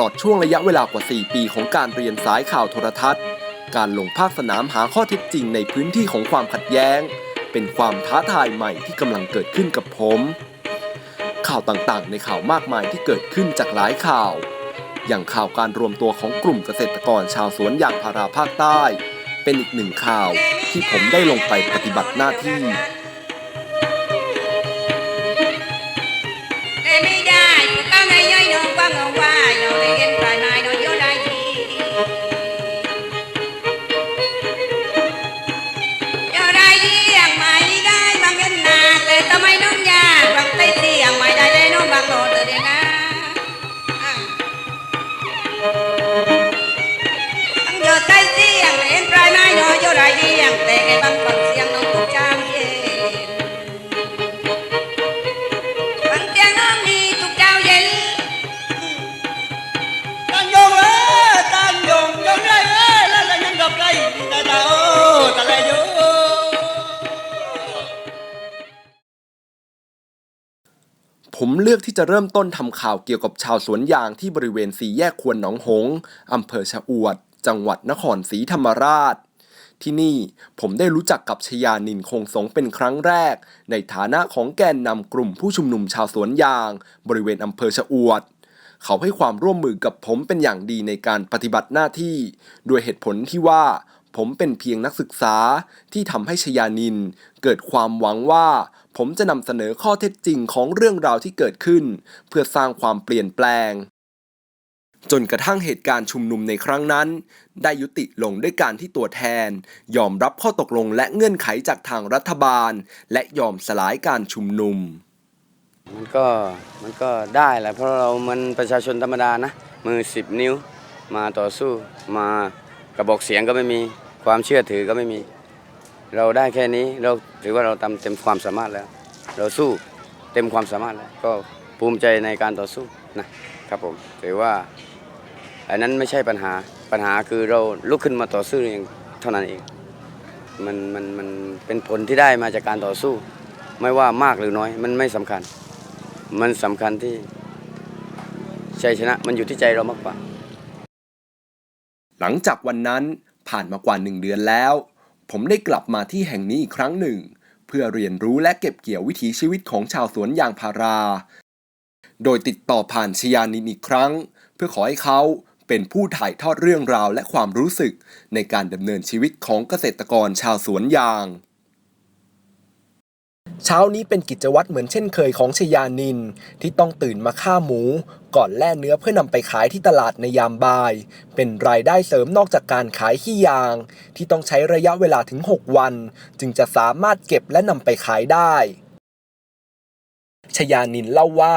ลอดช่วงระยะเวลากว่า 4 ปีของการเรียนสายข่าวโทรทัศน์ การลงภาคสนามหาข้อเท็จจริงในพื้นที่ของความขัดแย้ง เป็นความท้าทายใหม่ที่กำลังเกิดขึ้นกับผม ข่าวต่างๆ ในข่าวมากมายที่เกิดขึ้นจากหลายข่าว อย่างข่าวการรวมตัวของกลุ่มเกษตรกรชาวสวนยางพาราภาคใต้ เป็นอีกหนึ่งข่าวที่ผมได้ลงไปปฏิบัติหน้าที่ ผมเลือกที่จะเริ่มต้นทำข่าวเกี่ยวกับชาวสวนยางที่บริเวณสี่แยกควนหนองหงส์อำเภอชะอวด จังหวัดนครศรีธรรมราช ที่นี่ผมได้รู้จักกับชยานินคงสงเป็นครั้งแรก ในฐานะของแกนนำกลุ่มผู้ชุมนุมชาวสวนยาง บริเวณอำเภอชะอวด เขาให้ความร่วมมือกับผมเป็นอย่างดีในการปฏิบัติหน้าที่ ด้วยเหตุผลที่ว่าผมเป็นเพียงนักศึกษาที่ทำให้ชยานิน เกิดความหวังว่า ผมจะนำเสนอข้อเท็จจริงของเรื่องราวที่เกิดขึ้น เพื่อสร้างความเปลี่ยนแปลง จนกระทั่งเหตุการณ์ชุมนุมในครั้งนั้น ได้ยุติลงด้วยการที่ตัวแทน ยอมรับข้อตกลงและเงื่อนไขจากทางรัฐบาล และยอมสลายการชุมนุม มันก็มันก็ได้แหละเพราะเรามันประชาชนธรรมดานะ มือสิบนิ้ว มาต่อสู้มากระบอกเสียงก็ไม่มี ความเชื่อถือก็ไม่มี เราได้แค่นี้เราถือว่าเราทำเต็มความสามารถแล้ว เราสู้เต็มความสามารถแล้วก็ภูมิใจในการต่อสู้นะครับผมถือว่าอันนั้นไม่ใช่ปัญหาปัญหาคือเราลุกขึ้นมาต่อสู้เองเท่านั้นเองมันมันมันเป็นผลที่ได้มาจากการต่อสู้ ไม่ว่ามากหรือน้อย มันไม่สำคัญ มันสำคัญที่ชัยชนะมันอยู่ที่ใจเรามากกว่า หลังจากวันนั้นผ่านมากว่าหนึ่งเดือนแล้ว ผมได้กลับมาที่แห่งนี้อีกครั้งหนึ่ง เพื่อเรียนรู้และเก็บเกี่ยววิถีชีวิตของชาวสวนยางพารา โดยติดต่อผ่านชยานินอีกครั้ง เพื่อขอให้เขาเป็นผู้ถ่ายทอดเรื่องราวและความรู้สึกในการดำเนินชีวิตของเกษตรกรชาวสวนยาง เช้านี้เป็นกิจวัตรเหมือนเช่นเคยของชยานิน ที่ต้องตื่นมาฆ่าหมู ก่อนแล่เนื้อเพื่อนำไปขายที่ตลาดในยามบ่าย เป็นรายได้เสริมนอกจากการขายขี้ยาง ที่ต้องใช้ระยะเวลาถึง 6 วัน จึงจะสามารถเก็บและนำไปขายได้ ชยานินเล่าว่า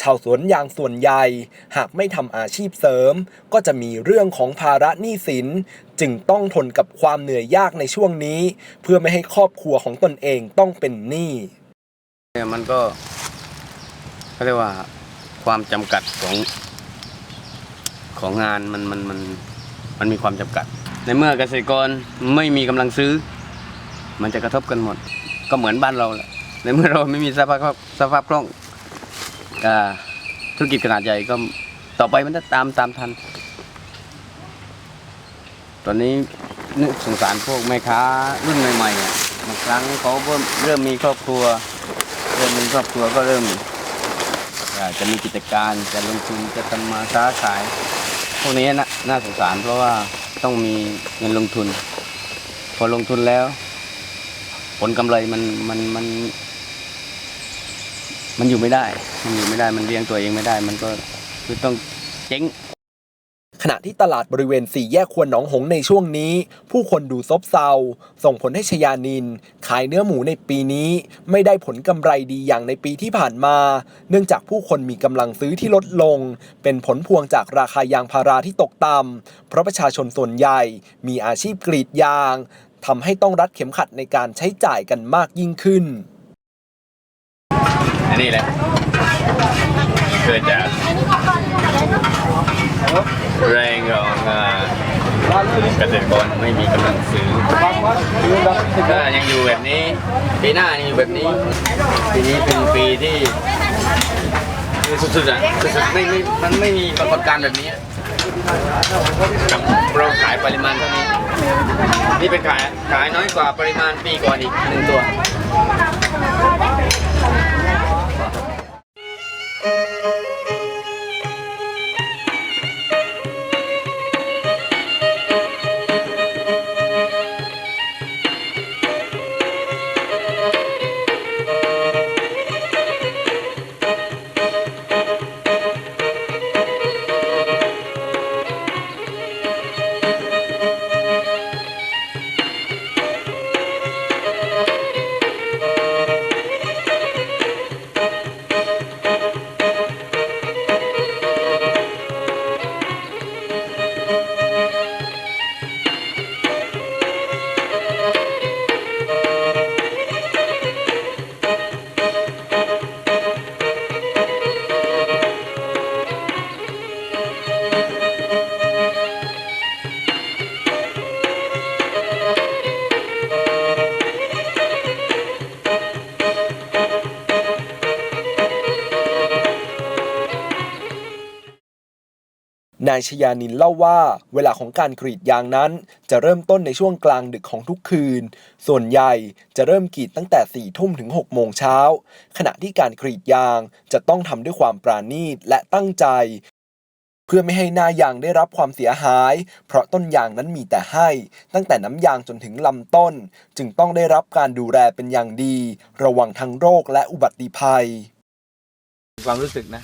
ชาวสวนยางส่วนใหญ่ หากไม่ทำอาชีพเสริม ก็จะมีเรื่องของภาระหนี้สิน จึงต้องทนกับความเหนื่อยยากในช่วงนี้ เพื่อไม่ให้ครอบครัวของตนเองต้องเป็นหนี้เนี่ยมันก็เขาเรียกว่าความจำกัดของของงานมันมันมันมันมีความจำกัด ในเมื่อเกษตรกรไม่มีกำลังซื้อ มันจะกระทบกันหมด ก็เหมือนบ้านเราแหละ ในเมื่อเราไม่มีสภาพคล่องสภาพคล่องธุรกิจขนาดใหญ่ก็ต่อไปมันจะตามตามทัน ตอนนี้นึกสงสารพวกแม่ค้ารุ่นใหม่ๆอะบางครั้งเขาเริ่มเริ่มมีครอบครัว เริ่มมีครอบครัวก็เริ่มจะมีกิจการจะลงทุนจะทำมาค้าขาย พวกนี้นะน่าสงสารเพราะว่าต้องมีเงินลงทุน พอลงทุนแล้ว ผลกำไรมันมันมัน มันอยู่ไม่ได้ มันอยู่ไม่ได้ มันเลี้ยงตัวเองไม่ได้ มันก็คือต้องเจ๊ง ขณะที่ตลาดบริเวณสี่แยกควนหนองหงในช่วงนี้ ผู้คนดูซบเซา ส่งผลให้ชยานิน ขายเนื้อหมูในปีนี้ ไม่ได้ผลกำไรดีอย่างในปีที่ผ่านมา เนื่องจากผู้คนมีกำลังซื้อที่ลดลง เป็นผลพวงจากราคายางพาราที่ตกต่ำเพราะประชาชนส่วนใหญ่มีอาชีพกรีดยางทำให้ต้องรัดเข็มขัดในการใช้จ่ายกันมากยิ่งขึ้น นนี้แหละเกิดจากแรงของเกษตรกรไม่มีกำลังซื้อถ้ายังอยู่แบบนี้ปีหน้ายังอยู่แบบนี้ปีนี้เป็นปีที่สุดๆอะสุดๆไม่ไม่มันไม่มีปรากฏการณ์แบบนี้กับเราขายปริมาณเท่านี้ นี่เป็นขายขายน้อยกว่าปริมาณปีก่อนอีกหนึ่งตัว นายชยานินเล่าว่า เวลาของการกรีดยางนั้น จะเริ่มต้นในช่วงกลางดึกของทุกคืน ส่วนใหญ่จะเริ่มกรีดตั้งแต่4ี่ทุ่มถึง6กโมงเช้า ขณะที่การกรีดยางจะต้องทำด้วยความปราณีตและตั้งใจ เพื่อไม่ให้หน้ายางได้รับความเสียหาย เพราะต้นยางนั้นมีแต่ให้ ตั้งแต่น้ำยางจนถึงลำต้น จึงต้องได้รับการดูแลเป็นอย่างดี ระวังทั้งโรคและอุบัติภัย ความรู้สึกนะ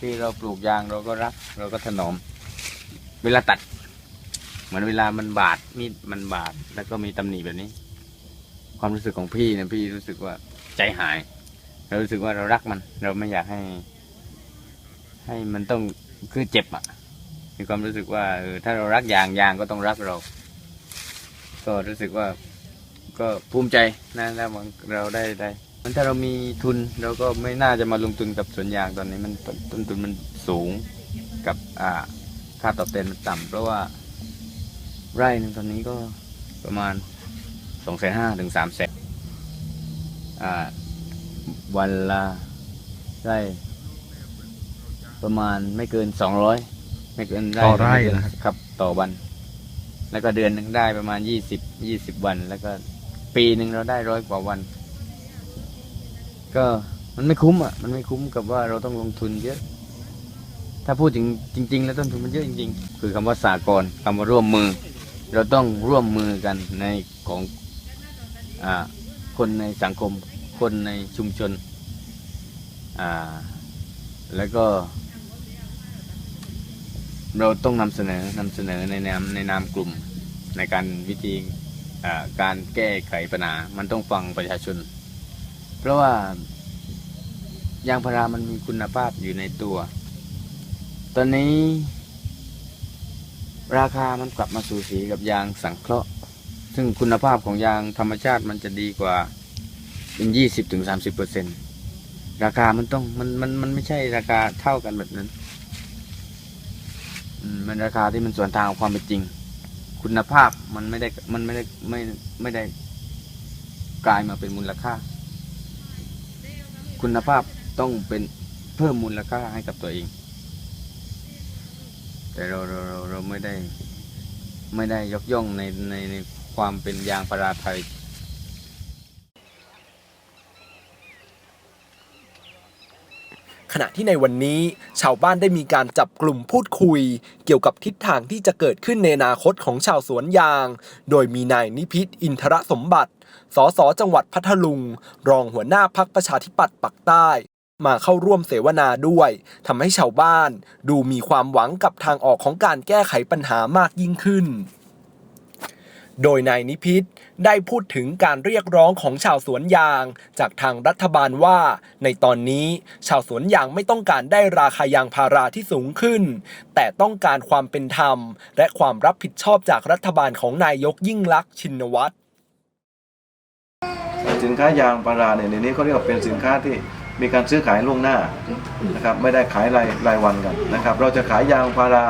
ที่เราปลูกยางเราก็รัก เราก็ถนอม เวลาตัด เหมือนเวลามันบาดมีดมันบาดแล้วก็มีตำหนิแบบนี้ ความรู้สึกของพี่เนี่ยพี่รู้สึกว่าใจหาย เรารู้สึกว่าเรารักมัน เราไม่อยากให้ ให้มันต้องคือเจ็บอะมีความรู้สึกว่าเออถ้าเรารักยางยางก็ต้องรักเรา ก็รู้สึกว่า ก็ภูมิใจนะแล้วเราได้ได้มันถ้าเรามีทุนเราก็ไม่น่าจะมาลงทุนกับสวนยางตอนนี้มันต้นต้นทุนมันสูงกับอ่า ค่าตอบแทนมันต่ำเพราะว่าไร่หนึ่งตอนนี้ก็ประมาณสองแสนห้าถึงสามแสนอ่าวันละไร่ประมาณไม่เกินสองร้อยไม่เกินไร่ต่อไร่ม่เกินนะครับครับ ต่อวัน แล้วก็เดือนหนึ่งได้ประมาณยี่สิบยี่สิบวัน แล้วก็ปีหนึ่งเราได้ร้อยกว่าวัน ก็มันไม่คุ้มอะ มันไม่คุ้มกับว่าเราต้องลงทุนเยอะ ถ้าพูดถึงจริง ๆ แล้วต้นทุนมันเยอะจริง ๆ คือคำว่าสากลคำว่าร่วมมือ เราต้องร่วมมือกันในของอคนในสังคม คนในชุมชน แล้วก็ เราต้องนำเสนอนำเสนอในนามในนามกลุ่มในการวิธีการแก้ไขปัญหา มันต้องฟังประชาชน เพราะว่ายางพารามันมีคุณภาพอยู่ในตัว อนนี้ ราคามันกลับมาสู่สีกับยางสังเคราะห์ ซึ่งคุณภาพของยางธรรมชาติมันจะดีกว่าเป็นยี่สิบถึงสามสิบเปอร์เซ็นราคามันต้องมันมันมันไม่ใช่ราคาเท่ากันแบบนั้นมันราคาที่มันส่วนทางความเป็นจริง คุณภาพมันไม่ได้มันไม่ได้ไม่ไม่ได้กลายมาเป็นมูลค่า คุณภาพต้องเป็นเพิ่มมูลค่าให้กับตัวเอง แต่เราเราเราเราไม่ได้ไม่ได้ยกย่องในในในความเป็นยางพาราไทยขณะที่ในวันนี้ชาวบ้านได้มีการจับกลุ่มพูดคุย เกี่ยวกับทิศทางที่จะเกิดขึ้นในอนาคตของชาวสวนยาง โดยมีนายนิพิษอินทรสมบัติ สสจังหวัดพัทลุง รองหัวหน้าพักประชาธิปัตย์ปักใต้ มาเข้าร่วมเสวนาด้วยทำให้ชาวบ้าน ดูมีความหวังกับทางออกของการแก้ไขปัญหามากยิ่งขึ้น โดยนายนิพิษได้พูดถึงการเรียกร้องของชาวสวนยาง จากทางรัฐบาลว่า ในตอนนี้ชาวสวนยางไม่ต้องการได้ราคายางพาราที่สูงขึ้น แต่ต้องการความเป็นธรรม และความรับผิดชอบจากรัฐบาลของนายกยิ่งลักษณ์ชินวัตรสินค้ายางพาราเนี่ยในนี้เขาเรียกว่าเป็นสินค้าที่ มีการซื้อขายล่วงหน้านะครับไม่ได้ขายรายรายวันกันนะครับ เราจะขายยางพารา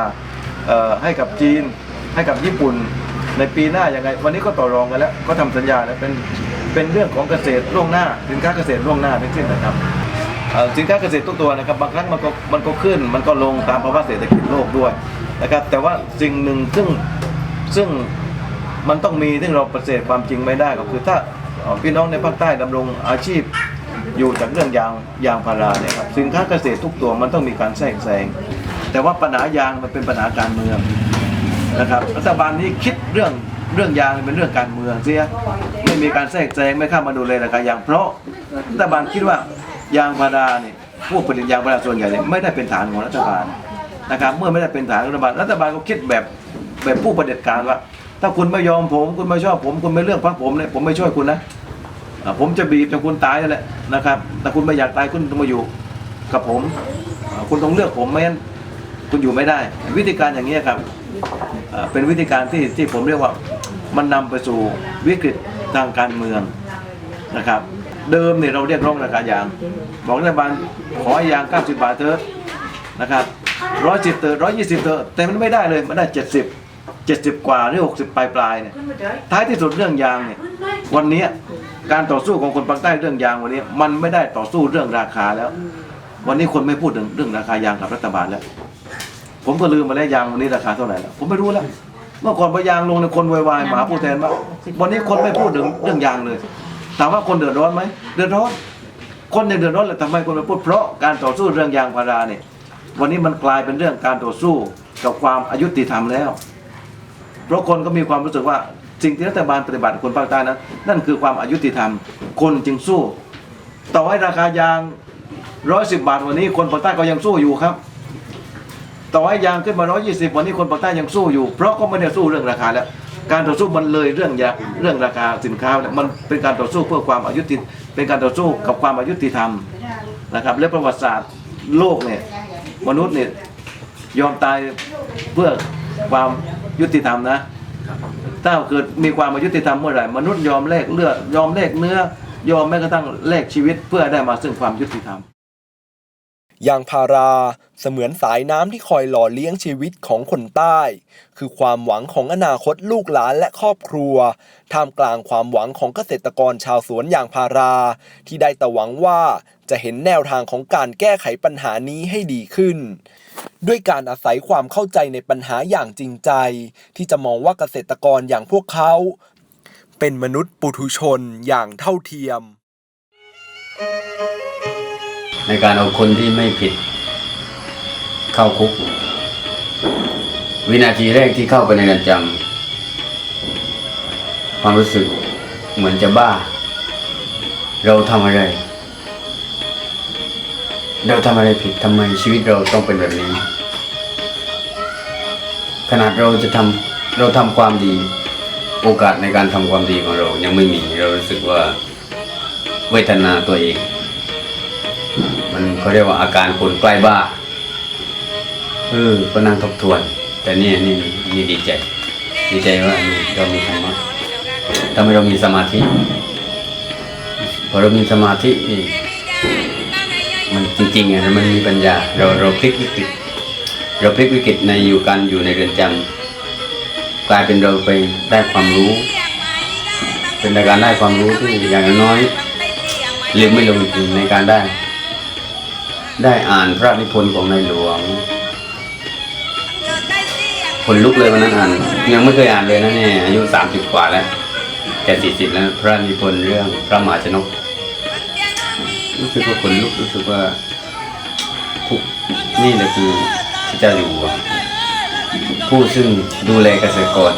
ให้กับจีน ให้กับญี่ปุ่น ในปีหน้ายังไง วันนี้ก็ต่อรองกันแล้ว ก็ทำสัญญาแล้วเป็นเป็นเรื่องของเกษตรล่วงหน้าสินค้าเกษตรล่วงหน้าทั้งสิ้นนะครับสินค้าเกษตรทุกตัวนะครับ บางครั้งมันก็มันก็ขึ้น มันก็ลงตามภาวะเศรษฐกิจโลกด้วยนะครับ แต่ว่าสิ่งหนึ่งซึ่งซึ่งมันต้องมีซึ่งเราปฏิเสธความจริงไม่ได้ก็คือถ้าพี่น้องในภาคใต้ดำรงอาชีพ อยู่จากเรื่องยางยางพาราเนี่ยครับสินค้าเกษตรทุกตัวมันต้องมีการแทรกแซงแต่ว่าปัญหายางมันเป็นปัญหาการเมืองนะครับรัฐบาลนี้คิดเรื่องเรื่องยางเป็นเรื่องการเมืองเสียไม่มีการแทรกแซงไม่เข้ามาดูแลยราคายางเพราะรัฐบาลคิดว่ายางพาราเนี่ยผู้ผลิตยางพาราส่วนใหญ่เนี่ยไม่ได้เป็นฐานของรัฐบาลนะครับเมื่อไม่ได้เป็นฐานรัฐบาลรัฐบาลก็คิดแบบแบบผู้ประเด็จการว่า ถ้าคุณไม่ยอมผม คุณไม่ชอบผม คุณไม่เลือกพรรคผมเนี่ยผมไม่ช่วยคุณนะ ผมจะบีบจนคุณตายนั่นแหละนะครับ แต่คุณไม่อยากตายคุณต้องมาอยู่กับผม คุณต้องเลือกผมไม่งั้นคุณอยู่ไม่ได้ วิธีการอย่างนี้ครับเป็นวิธีการที่ที่ผมเรียกว่ามันนำไปสู่วิกฤตทางการเมืองนะครับ เดิมเนี่ยเราเรียกร้องราคายาง บอกรัฐบาลขอยาง 90 บาทเถอะนะครับร้อยสิบเถอะร้อยยี่สิบเถอะแต่มันไม่ได้เลยมันได้ 70 70 กว่าหรือ 60 ปลายปลายเนี่ยท้ายที่สุดเรื่องยางเนี่ยวันนี้ การต่อสู้ของคนภาคใต้เรื่องยางวันนี้ มันไม่ได้ต่อสู้เรื่องราคาแล้ว วันนี้คนไม่พูดถึงเรื่องราคายางกับรัฐบาลแล้ว ผมก็ลืมมาแล้วยางวันนี้ราคาเท่าไหร่แล้วผมไม่รู้แล้ว เมื่อก่อนพอยางลงในยคนวายวายหมาผู้แทนว่าวันนี้คนไม่พูดถึงเรื่องยางเลย ถามว่าคนเดือดร้อนไหมเดือดร้อนคนยังเดือดร้อนเลยทำไมคนไม่พูดเพราะการต่อสู้เรื่องยางพาราเนี่ยวันนี้มันกลายเป็นเรื่องการต่อสู้กับความอายุติธรรมแล้ว เพราะคนก็มีความรู้สึกว่า สิ่งที่รัฐบาลปฏิบัติคนภาคใต้นั้นนั่นคือความอายุติธรรม คนจึงสู้ ต่อให้ราคายางร้อยสิบบาทวันนี้คนภาคใต้ก็ยังสู้อยู่ครับ ต่อให้ยางขึ้นมาร้อยยี่สิบวันนี้คนภาคใต้ยังสู้อยู่ เพราะก็ไม่ได้สู้เรื่องราคาแล้วการต่อสู้มันเลยเรื่องยาเรื่องราคาสินค้าเนี่ยมันเป็นการต่อสู้เพื่อความอายุติเป็นการต่อสู้กับความอายุติธรรมนะครับ และประวัติศาสตร์โลกเนี่ยมนุษย์เนี่ยยอมตายเพื่อความยุติธรรมนะ ถ้าเกิดมีความอายุติธรรมเมื่อไหร่มนุษย์ยอมแลกเลือดยอมแลกเนื้อยอมแม้กระทั่งแลกชีวิตเพื่อได้มาซึ่งความยุติธรรม ยางพาราเสมือนสายน้ำที่คอยหล่อเลี้ยงชีวิตของคนใต้ คือความหวังของอนาคตลูกหลานและครอบครัว ท่ามกลางความหวังของเกษตรกรชาวสวนยางพารา ที่ได้แต่หวังว่าจะเห็นแนวทางของการแก้ไขปัญหานี้ให้ดีขึ้น ด้วยการอาศัยความเข้าใจในปัญหาอย่างจริงใจ ที่จะมองว่าเกษตรกรอย่างพวกเขา เป็นมนุษย์ปุถุชนอย่างเท่าเทียม ในการเอาคนที่ไม่ผิดเข้าคุก วินาทีแรกที่เข้าไปในเรือนจำความรู้สึกเหมือนจะบ้า เราทำอะไร เราทำอะไรผิดทำไมชีวิตเราต้องเป็นแบบนี้ ขนาดเราจะทำเราทำความดีโอกาสในการทำความดีของเรายังไม่มี เรารู้สึกว่าเวทนาตัวเอง เขาเรียกว่าอาการคนใกล้บ้า เออก็นั่งทบทวน แต่นี่นี่นี่ดีใจ ดีใจว่าเรามีธรรมะทำให้เรามีสมาธิพอเรามีสมาธินี่มันจริงๆอะมันมีปัญญา เราเราพลิกวิกฤตเราพลิกวิกฤตในอยู่การอยู่ในเรือนจำกลายเป็นเราไปได้ความรู้ เป็นการได้ความรู้ที่อย่างน้อยลืมไม่ลงจริงในการได้ ได้อ่านพระนิพนธ์ของในหลวงคนลุกเลยวันนั้นอ่าน ยังไม่เคยอ่านเลยนะเนี่ยอายุสามสิบกว่าแล้วแกสี่สิบแล้วพระนิพนธ์เรื่องพระมหาชนก รู้สึกว่าคนลุกรู้สึกว่าผู้นี่แหละคือพระเจ้าอยู่หัวผู้ซึ่งดูแลเกษตรกร